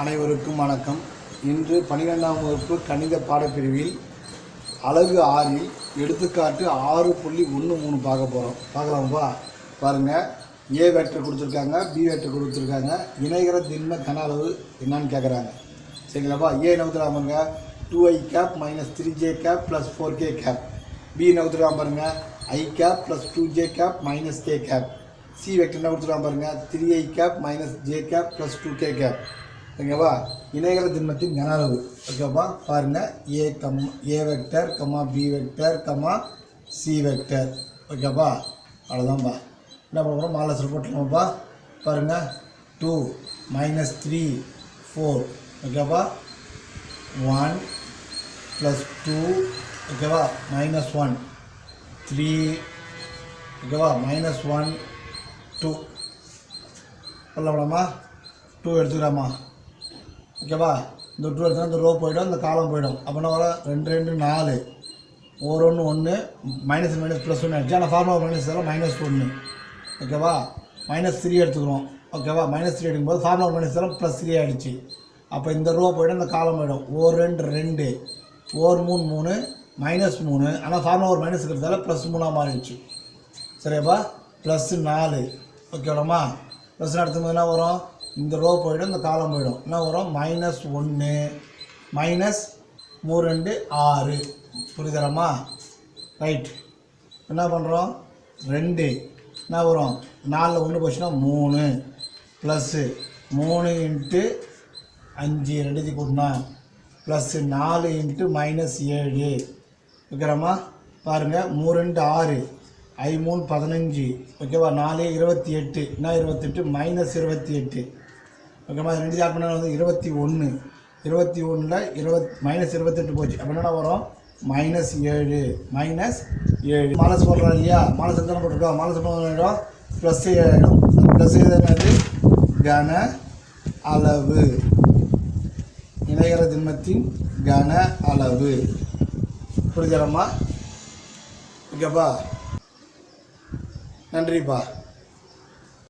அனைவருக்கும் வணக்கம். இன்று பனிரெண்டாம் வகுப்பு கணித பாடப்பிரிவில் அழகு ஆறில் எடுத்துக்காட்டு ஆறு புள்ளி ஒன்று மூணு பார்க்க போகிறோம் பார்க்கலாம்ப்பா பாருங்கள் ஏ வேக்டர் கொடுத்துருக்காங்க பி வேக்டர் கொடுத்துருக்காங்க. இணைகர திண்ம கன அளவு என்னான்னு கேட்குறாங்க சரிங்களாப்பா ஏ நவுத்துலாம் பாருங்க. Two i cap minus three j cap plus four k cap b நவுத்துலாம் பாருங்க. I cap plus two j cap minus k cap c vector என்ன கொடுத்துருக்காங்க பாருங்க. Three i cap minus j cap plus two k cap ஓகேவா? இணைகர திண்மத்தின் கன அளவு. ஓகேவா? பாருங்கள் ஏ come a vector comma b vector comma c vector ஓகேப்பா அவ்வளோதான்ப்பா என்ன பண்ண போகிறோம் மாலை போட்டுருவோம்ப்பா பாருங்கள் டூ மைனஸ் த்ரீ ஃபோர் ஓகேப்பா ஒன் ப்ளஸ் டூ ஓகேவா? மைனஸ் ஒன் த்ரீ ஓகேவா? மைனஸ் ஒன் டூ சொல்லலாமா டூ எடுத்துக்கிறாமா ஓகேவா இந்த டூ எடுத்தா இந்த ரோ போயிடும் இந்த காலம் போயிடும். அப்படின்னா வர ரெண்டு ரெண்டு நாலு. ஒரு ஒன்று ஒன்று மைனஸ் மைனஸ் ப்ளஸ் ஒன்று ஆச்சு ஆனால் ஃபார்முலா மைனஸ் எல்லாம் மைனஸ் ஒன்று ஓகேவா மைனஸ் த்ரீ எடுத்துக்கிறோம். ஓகேவா மைனஸ் த்ரீ எடுக்கும்போது ஃபார்முலா மைனஸ் எல்லாம் ப்ளஸ் த்ரீ ஆகிடுச்சு அப்போ இந்த ரோ போயிடும் இந்த காலம் போயிடும். ஒரு ரெண்டு ரெண்டு. ஒரு மூணு மூணு. மைனஸ் மூணு. ஆனால் ஃபார்முலா ஒரு மைனஸ் இருக்கிறதால ப்ளஸ் மூணாக மாறிடுச்சு. சரியாப்பா? ப்ளஸ் நாலு. ஓகேவாம்மா ப்ளஸ் நடத்தும்போது என்ன வரும்? இந்த ரோ போயிடும் இந்த காலம் போயிடும். என்ன வரும்? மைனஸ் ஒன்று மைனஸ் மூணு ரெண்டு ஆறு. புரியுதாம்மா ரைட் என்ன பண்ணுறோம் ரெண்டு. என்ன வரும்? நாலில் ஒன்று போச்சுன்னா மூணு. ப்ளஸ்ஸு மூணு இன்ட்டு அஞ்சு ரெண்டுத்தி கூட்டினா ப்ளஸ்ஸு நாலு இன்ட்டு மைனஸ் ஏழு. ஓகேராம்மா பாருங்கள் மூணு ரெண்டு ஆறு. ஐ மூணு பதினஞ்சு. ஓகேவா நாலு இருபத்தி எட்டு. என்ன இருபத்தெட்டு மைனஸ் இருபத்தி எட்டு. ஓகேவா ரெண்டு ஆட் பண்ணால் வந்து இருபத்தி ஒன்று இருபத்தி ஒன்றில் இருபத் மைனஸ் இருபத்தெட்டு போச்சு. அப்போ என்ன வரும்? மைனஸ் ஏழு. மைனஸ் ஏழு. மாலஸ் போடுறோம் இல்லையா? மாலஸ் எத்தனை போட்டிருக்கோம் மாலஸ் போடுறோம் ப்ளஸ் ஏழும் ப்ளஸ் என்னது? கன அளவு. இணையர திண்மத்தின் கன அளவு. புரிஞ்சாரம்மா ஓகேப்பா. நன்றிப்பா.